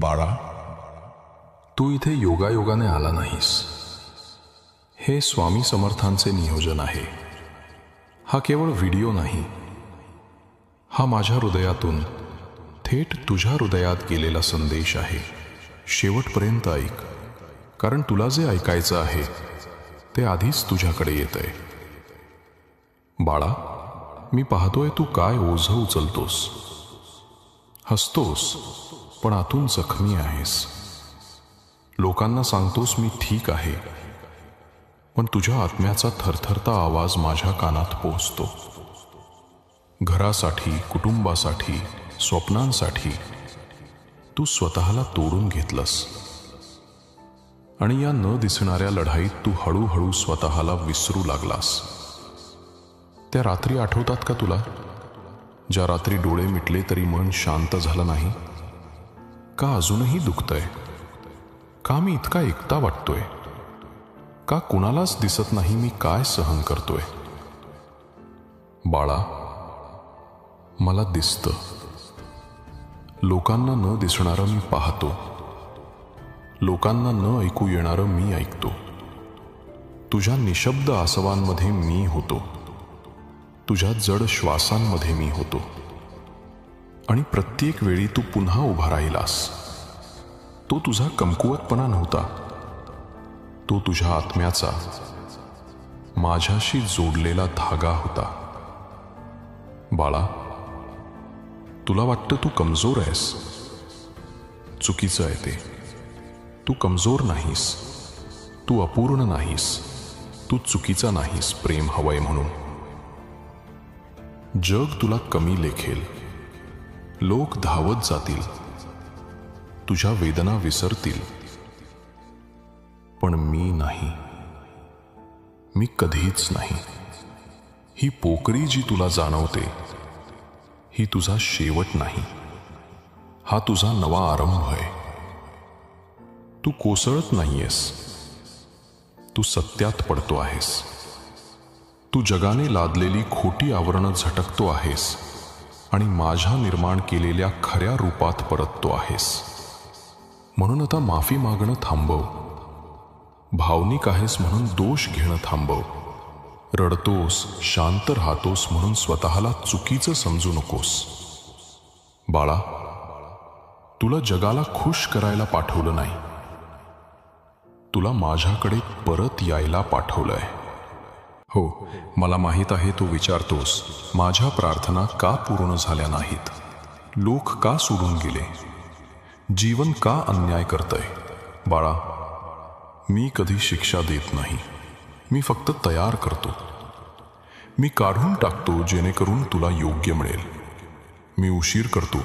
बाळा तू इथे योगायोगाने आला नाहीस. हे स्वामी समर्थांचे नियोजन आहे. हा केवळ व्हिडिओ नाही. हा माझ्या हृदयातून थेट तुझ्या हृदयात गेलेला संदेश आहे. शेवटपर्यंत ऐक. कारण तुला जे ऐकायचं आहे ते आधीच तुझ्याकडे येत आहे बाळा मी पाहतोय तू काय ओझं उचलतोस. हसतोस. पण आतून जखमी आहेस. लोकांना सांगतोस मी ठीक आहे. पण तुझ्या आत्म्याचा थरथरता आवाज माझ्या कानात पोचतो घरासाठी कुटुंबासाठी स्वप्नांसाठी तू स्वतःला तोडून घेतलंस. आणि या न दिसणाऱ्या लढाईत तू हळूहळू स्वतःला विसरू लागलास. त्या रात्री आठवतात का तुला? ज्या रात्री डोळे मिटले तरी मन शांत झालं नाही? का अजूनही दुखतंय? का मी इतका एकटा वाटतोय? का कुणालाच दिसत नाही मी काय सहन करतोय? बाळा मला दिसतं. लोकांना न दिसणारं मी पाहतो. लोकांना न ऐकू येणारं मी ऐकतो. तुझ्या निशब्द आसवांमध्ये मी होतो. तुझ्या जड श्वासांमध्ये मी होतो. आणि प्रत्येक वेळी तू पुन्हा उभा राहिलास. तो तुझा कमकुवतपणा नव्हता. तो तुझ्या आत्म्याचा माझ्याशी जोडलेला धागा होता. बाळा तुला वाटतं तू कमजोर आहेस. चुकीचं आहे ते. तू कमजोर नाहीस. तू अपूर्ण नाहीस. तू चुकीचा नाहीस प्रेम हवंय म्हणून. जग तुला कमी लेखेल. लोक धावत जातील. तुझ्या वेदना विसरतील. पण मी नाही. मी कधीच नाही. ही पोकरी जी तुला जाणवते ही तुझा शेवट नाही. हा तुझा नवा आरंभ आहे. तू कोसळत नाहीयेस. तू सत्यात पडतो आहेस. तू जगाने लादलेली खोटी आवरणं झटकतो आहेस. आणि माझ्या निर्माण केलेल्या खऱ्या रूपात परततो आहेस. म्हणून आता माफी मागणं थांबव. भावनिक आहेस म्हणून दोष घेणं थांबव. रडतोस शांत राहतोस म्हणून स्वतःला चुकीचं समजू नकोस. बाळा तुला जगाला खुश करायला पाठवलं नाही. तुला माझ्याकडे परत यायला पाठवलंय. हो मला माहीत आहे तू विचारतोस माझ्या प्रार्थना का पूर्ण झाल्या नाहीत? लोक का सोडून गेले? जीवन का अन्याय करतय? बाळा मी कधी शिक्षा देत नाही. मी फक्त तयार करतो. मी काढून टाकतो जेणेकरून तुला योग्य मिळेल. मी उशीर करतो.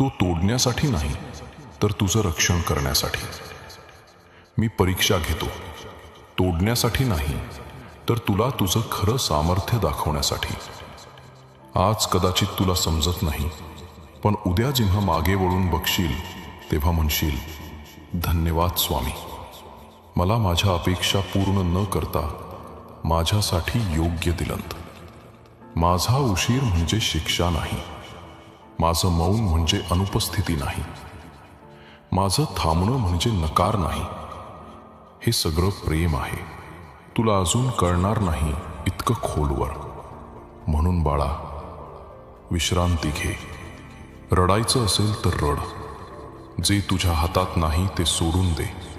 तो तोडण्यासाठी नाही तर तुझं रक्षण करण्यासाठी. मी परीक्षा घेतो. तोडण्यासाठी नाही तर तुला तुझं खरं सामर्थ्य दाखवण्यासाठी. आज कदाचित तुला समजत नाही पण उद्या जेव्हा मागे वळून बघशील तेव्हा म्हणशील धन्यवाद स्वामी. मला माझ्या अपेक्षा पूर्ण न करता माझ्यासाठी योग्य दिलंत. माझा उशीर म्हणजे शिक्षा नाही. माझं मौन म्हणजे अनुपस्थिती नाही. माझं थांबणं म्हणजे नकार नाही. हे सगळं प्रेम आहे. तुला अजून कळणार नाही इतकं खोलवर. म्हणून बाळा विश्रांती घे. रडायचं असेल तर रड. जे तुझ्या हातात नाही ते सोडून दे.